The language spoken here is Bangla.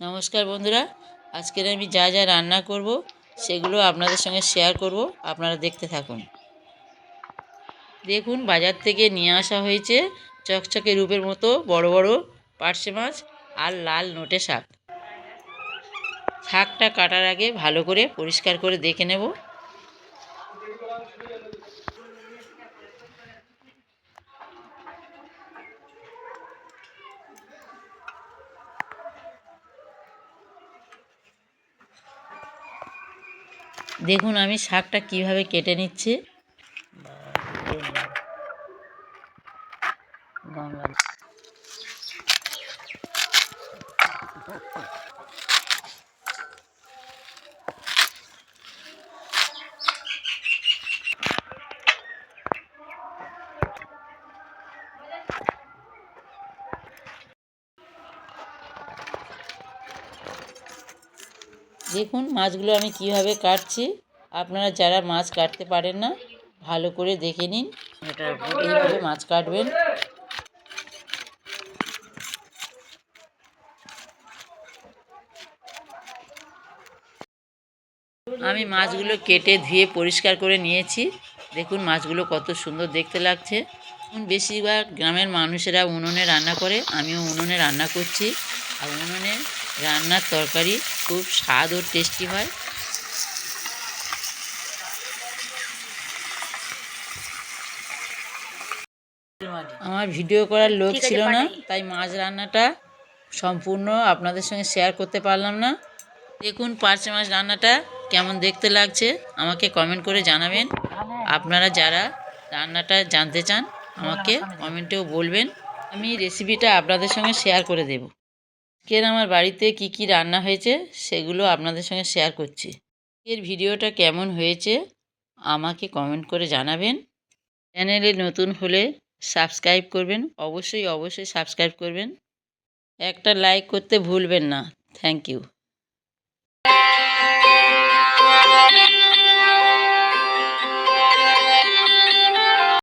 নমস্কার বন্ধুরা। আজকের আমি যা যা রান্না করব, সেগুলো আপনাদের সঙ্গে শেয়ার করব। আপনারা দেখতে থাকুন। দেখুন, বাজার থেকে নিয়ে আসা হয়েছে চকচকে রূপের মতো বড় বড় পার্শে মাছ আর লাল নোটে শাক। শাকটা কাটার আগে ভালো করে পরিষ্কার করে দেখে নেব। দেখুন আমি শাকটা কীভাবে কেটে নিচ্ছি। দেখুন মাছগুলো আমি কীভাবে কাটছি। আপনারা যারা মাছ কাটতে পারেন না, ভালো করে দেখে নিন। এটা এইভাবে মাছ কাটবেন। আমি মাছগুলো কেটে ধুয়ে পরিষ্কার করে নিয়েছি। দেখুন মাছগুলো কত সুন্দর দেখতে লাগছে। বেশিরভাগ গ্রামের মানুষেরা উনুনে রান্না করে, আমিও উনুনে রান্না করছি। আর উনুনে রান্নার তরকারি খুব স্বাদ ও টেস্টি হয়। আমার ভিডিও করার লোক ছিল না তাই মাছ রান্নাটা সম্পূর্ণ আপনাদের সঙ্গে শেয়ার করতে পারলাম না। দেখুন পার্শে মাছ রান্নাটা কেমন দেখতে লাগছে আমাকে কমেন্ট করে জানাবেন। আপনারা যারা রান্নাটা জানতে চান আমাকে কমেন্টেও বলবেন। আমি রেসিপিটা আপনাদের সঙ্গে শেয়ার করে দেব। আজকের আমার বাড়িতে কি কি রান্না হয়েছে সেগুলো আপনাদের সঙ্গে শেয়ার করছি। এর ভিডিওটা কেমন হয়েছে আমাকে কমেন্ট করে জানাবেন। চ্যানেলে নতুন হলে সাবস্ক্রাইব করবেন, অবশ্যই অবশ্যই সাবস্ক্রাইব করবেন। একটা লাইক করতে ভুলবেন না। Thank you